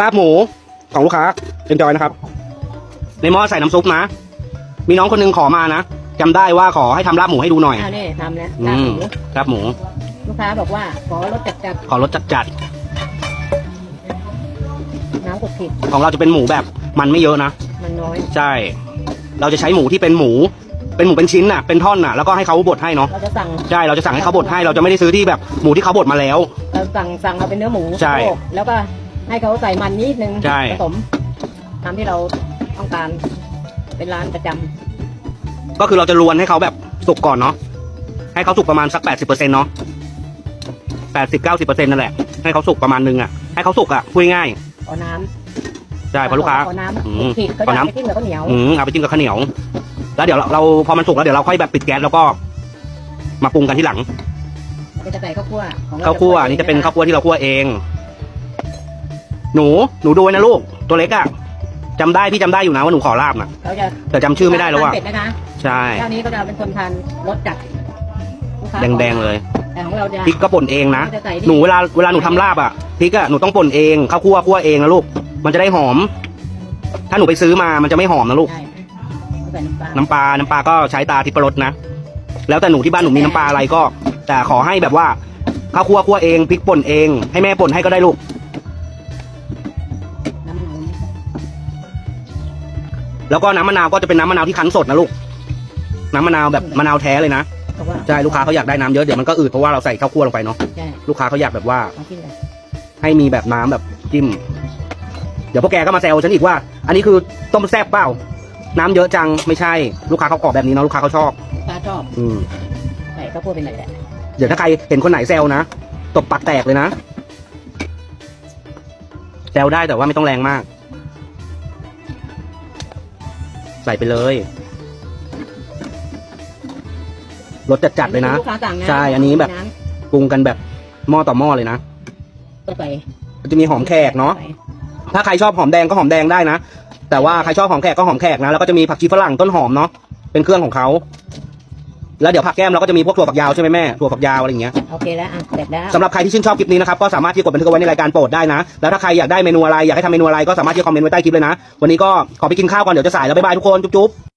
ลาบหมูของลูกค้าเอ็นจอยนะครับ ในหม้อใส่น้ำซุปนะ มีน้องคนหนึงขอมานะจำได้ว่าขอให้ทำลาบหมูให้ดูหน่อย อ้าวนี่ทำแล้วอืลาบมหมูลาบหมู ลูกค้าบอกว่าขอรสจัดจัดขอรสจัดๆน้ำกบผิดๆของเราจะเป็นหมูแบบ มันไม่เยอะนะ มันน้อย ใช่ เราจะใช้หมูที่เป็นหมู เป็นหมูเป็นชิ้นน่ะ เป็นท่อนน่ะ แล้วก็ให้เขาบดให้เนาะ เราจะสั่งใช่ เราจะสั่งให้เขาบดให้ เราจะไม่ได้ซื้อที่แบบหมูที่เขาบดมาแล้ว เราสั่งสั่งเอาเป็นเนื้อหมูใช่ สะโพกแล้วก็ ให้เขาใส่มันนิดนึงใช่ ผสมตามที่เราต้องการเป็นร้านประจำก็คือเราจะรวนให้เขาแบบสุกก่อนเนาะให้เขาสุกประมาณสักแปดสิบเปอร์เซ็นต์เนาะแปดสิบเก้าสิบเปอร์เซ็นต์นั่นแหละให้เขาสุกประมาณนึงอะให้เขาสุกอะพูดง่ายขอน้ำๆใช่เพราะลูกค้าขอน้อืมำผิดเขาขอจะน้ำ ไปกินกับข้าวเหนียวอืมเอาไปจิ้มกับข้าวเหนียว แล้วเดี๋ยวเราเราพอมันสุกแล้วเดี๋ยวเราค่อยแบบปิดแก๊สแล้วก็ มาปรุงกันที่หลังเราจะใส่ข้าวคั่วของรข้าวคั่วอันนี้จะเป็นข้าวคั่วที่เราคั่วเอง หนู หนูดูไว้นะลูก ตัวเล็กอะจำได้พี่จำได้อยู่นะว่าหนูขอลาบนะเราจะแต่จำชื่อไม่ได้แล้วว่ะทานเผ็ดนะคะใช่ เจ้านี้ก็จะเป็นคนทานรสจัดลูกค้าแดงๆเลยแต่ของเราจะพริกก็ป่นเองนะเราจะใส่หนูเวลาเวลาหนูทำลาบอะพริกอะหนูต้องป่นเองข้าวคั่วคั่วเองนะลูก มันจะได้หอม ถ้าหนูไปซื้อมามันจะไม่หอมนะลูก ใช่ใส่น้ำปลาน้ำปลา น้ำปลาก็ใช้ตาทิพรสนะ แล้วแต่หนูที่บ้านหนูมีน้ำปลาอะไรก็ แต่ขอให้แบบว่าข้าวคั่วคั่วเองพริกป่นเอง ให้แม่ป่นให้ก็ได้ลูก แล้วก็น้ำมะนาวก็จะเป็นน้ำมะนาวที่คั้นสดนะลูก น้ำมะนาวแบบมะนาวแท้เลยนะเพราะว่าใช่ลูกค้าเขาอยากได้น้ำเยอะเดี๋ยวมันก็อืดเพราะว่าเราใส่ข้าวคั่วลงไปเนาะใช่ลูกค้าเขาอยากแบบว่า เอาที่เลยให้มีแบบน้ำแบบจิ้ม เดี๋ยวพวกแกก็มาแซวฉันอีกว่า อันนี้คือต้มแซ่บเปล่า น้ำเยอะจังไม่ใช่ ลูกค้าเขากรอบแบบนี้เนาะลูกค้าเขาชอบตาชอบอืมใส่ข้าวคั่วเป็นไรแหละเดี๋ยวถ้าใครเห็นคนไหนแซวนะตบปากแตกเลยนะแซวได้แต่ว่าไม่ต้องแรงมาก ใส่ไปเลยรสจัดๆเลยนะลูกค้าสั่งนะใช่อันนี้แบบน้ปรุงกันแบบหม้อต่อหม้อเลยนะำก็ใส่จะมีหอมแขกเนาะใส่ถ้าใครชอบหอมแดงก็หอมแดงได้นะแต่ว่าใครชอบหอมแขกก็หอมแขกนะแล้วก็จะมีผักชีฝรั่งต้นหอมเนาะเป็นเครื่องของเขา แล้วเดี๋ยวผักแก้มเราก็จะมีพวกถั่วฝักยาวใช่ไหมแม่ถั่วฝักยาวอะไรอย่างเงี้ยโอเคแล้วอะเสร็จแล้วสำหรับใครที่ชื่นชอบคลิปนี้นะครับก็สามารถที่กดบันทึกเอาไว้ในรายการโปรดได้นะ แล้วถ้าใครอยากได้เมนูอะไรอยากให้ทำเมนูอะไรก็สามารถที่คอมเมนต์ไว้ใต้คลิปเลยนะ วันนี้ก็ขอไปกินข้าวก่อนเดี๋ยวจะสายแล้วบ๊ายบายทุกคนจุ๊บๆ